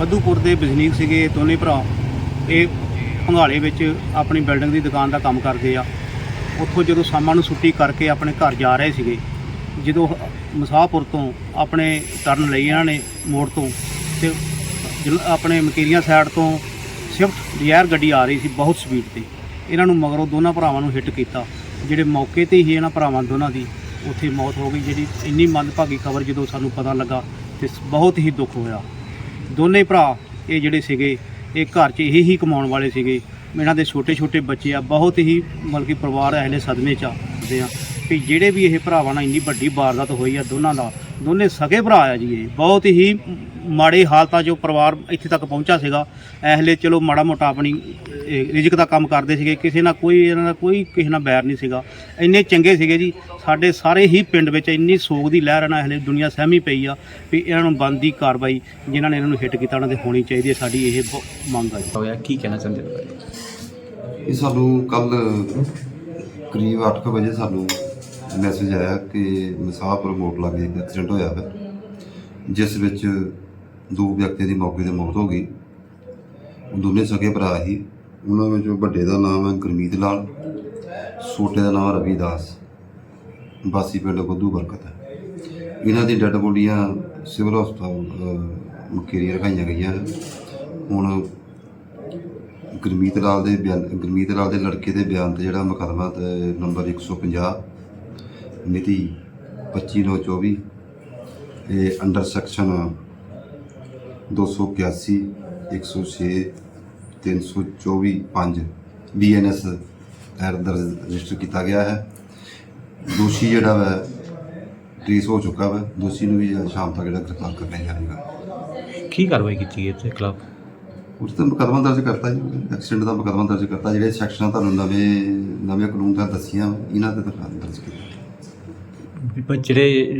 ਬੱਦੂਪੁਰ ਦੇ ਵਸਨੀਕ ਸੀਗੇ ਦੋਨੇ ਭਰਾ। ਇਹ ਭੰਗਾਲੇ ਵਿੱਚ ਆਪਣੀ ਬਿਲਡਿੰਗ ਦੀ ਦੁਕਾਨ ਦਾ ਕੰਮ ਕਰਦੇ ਆ। ਉੱਥੋਂ ਜਦੋਂ ਸ਼ਾਮਾਂ ਨੂੰ ਛੁੱਟੀ ਕਰਕੇ ਆਪਣੇ ਘਰ ਜਾ ਰਹੇ ਸੀਗੇ, ਜਦੋਂ ਮਸਾਹਪੁਰ ਤੋਂ ਆਪਣੇ ਟਰਨ ਲਈ ਇਹਨਾਂ ਨੇ ਮੋੜ ਤੋਂ ਤੇ ਜਲ- ਆਪਣੇ ਮਕੇਰੀਆਂ ਸਾਈਡ ਤੋਂ ਸਵਿਫਟ ਡਿਜ਼ਾਇਰ ਗੱਡੀ ਆ ਰਹੀ ਸੀ ਬਹੁਤ ਸਪੀਡ ਤੇ। ਇਹਨਾਂ ਨੂੰ ਮਗਰੋਂ ਦੋਨਾਂ ਭਰਾਵਾਂ ਨੂੰ ਹਿੱਟ ਕੀਤਾ। ਜਿਹੜੇ ਮੌਕੇ ਤੇ ਹੀ ਇਹਨਾਂ ਭਰਾਵਾਂ ਦੋਨਾਂ ਦੀ ਉੱਥੇ ਮੌਤ ਹੋ ਗਈ, ਜਿਹੜੀ ਇੰਨੀ ਮੰਦਭਾਗੀ ਖਬਰ ਜਦੋਂ ਸਾਨੂੰ ਪਤਾ ਲੱਗਾ ਤੇ ਬਹੁਤ ਹੀ ਦੁੱਖ ਹੋਇਆ। ਦੋਨੇ ਭਰਾ ਇਹ ਜਿਹੜੇ ਸੀਗੇ, ਇਹ ਘਰ 'ਚ ਇਹੀ ਹੀ ਕਮਾਉਣ ਵਾਲੇ ਸੀਗੇ। ਇਹਨਾਂ ਦੇ ਛੋਟੇ ਛੋਟੇ ਬੱਚੇ ਆ, ਬਹੁਤ ਹੀ ਮਤਲਬ ਕਿ ਪਰਿਵਾਰ ਇਹਲੇ ਸਦਮੇ 'ਚ ਆਦੇ ਆ। ਕਿ ਜਿਹੜੇ ਵੀ ਇਹ ਭਰਾਵਾਂ ਨਾਲ ਇੰਨੀ ਵੱਡੀ ਵਾਰਦਾਤ ਹੋਈ ਆ ਦੋਨਾਂ ਦਾ ਦੋਨੇ ਸਗੇ ਭਰਾ ਆ ਜੀ ਇਹ। ਬਹੁਤ ਹੀ ਮਾੜੇ ਹਾਲਤਾਂ 'ਚੋਂ ਪਰਿਵਾਰ ਇੱਥੇ ਤੱਕ ਪਹੁੰਚਾ ਸੀਗਾ। ਇਹਲੇ ਚਲੋ ਮਾੜਾ ਮੋਟਾ ਆਪਣੀ ਰਿਜ਼ਕ ਦਾ ਕੰਮ ਕਰਦੇ ਸੀਗੇ। ਕਿਸੇ ਨਾਲ ਕੋਈ ਇਹਨਾਂ ਦਾ ਕੋਈ ਕਿਸੇ ਨਾਲ ਬੈਰ ਨਹੀਂ ਸੀਗਾ। ਇੰਨੇ ਚੰਗੇ ਸੀਗੇ ਜੀ। ਸਾਡੇ ਸਾਰੇ ਹੀ ਪਿੰਡ ਵਿੱਚ ਇੰਨੀ ਸੋਗ ਦੀ ਲਹਿਰ ਨਾਲ ਹਲੇ ਦੁਨੀਆ ਸਹਿਮੀ ਪਈ ਆ ਵੀ ਇਹਨਾਂ ਨੂੰ ਬੰਦੀ ਕਾਰਵਾਈ ਜਿਨ੍ਹਾਂ ਨੇ ਇਹਨਾਂ ਨੂੰ ਹਿੱਟ ਕੀਤਾ ਉਹਨਾਂ ਦੇ ਹੋਣੀ ਚਾਹੀਦੀ ਹੈ ਸਾਡੀ ਇਹ ਮੰਗ ਆ ਜੀ। ਹੋਇਆ ਕੀ ਕਹਿਣਾ ਚਾਹੁੰਦੇ ਹੋ? ਇਹ ਸਾਨੂੰ ਕੱਲ ਕਰੀਬ 8:00 ਵਜੇ ਸਾਨੂੰ ਮੈਸੇਜ ਆਇਆ ਕਿ ਮਸਾਹਪੁਰ ਮੋਟ ਲਾਗੇ, ਇੱਕ ਐਕਸੀਡੈਂਟ ਹੋਇਆ ਹੈ ਜਿਸ ਵਿੱਚ ਦੋ ਵਿਅਕਤੀਆਂ ਦੀ ਮੌਕੇ ਤੇ ਮੌਤ ਹੋ ਗਈ। ਉਹ ਦੋਨੇ ਸਕੇ ਭਰਾ ਹੀ ਉਹਨਾਂ ਵਿੱਚੋਂ ਵੱਡੇ ਦਾ ਨਾਮ ਹੈ ਗੁਰਮੀਤ ਲਾਲ, ਛੋਟੇ ਦਾ ਨਾਮ ਰਵੀਦਾਸ ਬਾਸੀ ਪਿੰਡ ਬੱਧੂ ਬਰਕਤ ਹੈ। ਇਹਨਾਂ ਦੀ ਡੈੱਡ ਬੋਡੀਆਂ ਸਿਵਲ ਹਸਪਤਾਲ ਮੁਕੇਰੀਆਂ ਰਖਾਈਆਂ ਗਈਆਂ ਹੁਣ ਗੁਰਮੀਤ ਲਾਲ ਦੇ ਬਿਆਨ, ਗੁਰਮੀਤ ਲਾਲ ਦੇ ਲੜਕੇ ਦੇ ਬਿਆਨ ਤੇ ਜਿਹੜਾ ਮੁਕੱਦਮਾ, ਤੇ ਨੰਬਰ 150 ਮਿਤੀ 25/9/24 ਇਹ ਅੰਡਰ ਸੈਕਸ਼ਨ 281 106 324 5 ਬੀਐਨਐਸ ਦਰਜ ਰਜਿਸਟਰ ਕੀਤਾ ਗਿਆ ਹੈ। ਦੋਸ਼ੀ ਜਿਹੜਾ ਵਾ ਟ੍ਰੇਸ ਹੋ ਚੁੱਕਾ ਵਾ। ਦੋਸ਼ੀ ਨੂੰ ਵੀ ਸ਼ਾਮ ਤੱਕ ਜਿਹੜਾ ਗ੍ਰਿਫਤਾਰ ਕਰ ਲਿਆ ਜਾਏਗਾ ਕੀ ਕਾਰਵਾਈ ਕੀਤੀ ਹੈ ਤੇ ਖਿਲਾਫ? ਉਸ ਤੇ ਮੁਕੱਦਮਾ ਦਰਜ ਕਰਤਾ ਜੀ। ਐਕਸੀਡੈਂਟ ਦਾ ਮੁਕੱਦਮਾ ਦਰਜ ਕਰਤਾ। ਜਿਹੜੇ ਸੈਕਸ਼ਨਾਂ ਤੁਹਾਨੂੰ ਨਵੇਂ ਨਵੇਂ ਕਾਨੂੰਨ ਦਾ ਦੱਸੀਆਂ ਇਹਨਾਂ ਤੇ ਦਰਜ ਕੀਤਾ। ਪਰ ਜਿਹੜੇ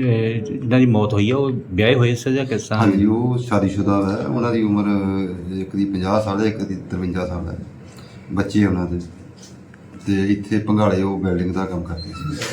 ਅਹ, ਜਿਨ੍ਹਾਂ ਦੀ ਮੌਤ ਹੋਈ ਆ ਉਹ ਵਿਆਹੇ ਹੋਏ ਸੀ ਜਾਂ ਕਿਸ ਤਰ੍ਹਾਂ? ਹਾਂਜੀ ਉਹ ਸ਼ਾਦੀशुदा ਹੈ ਉਹਨਾਂ ਦੀ ਉਮਰ ਇੱਕ ਦੀ 50 ਸਾਲ ਹੈ ਇੱਕ ਦੀ 53 ਸਾਲ ਹੈ। ਬੱਚੇ ਉਹਨਾਂ ਦੇ। ਤੇ ਇੱਥੇ ਭੰਗਾਲੇ ਉਹ ਬਿਲਡਿੰਗ ਦਾ ਕੰਮ ਕਰਦੇ ਸੀ।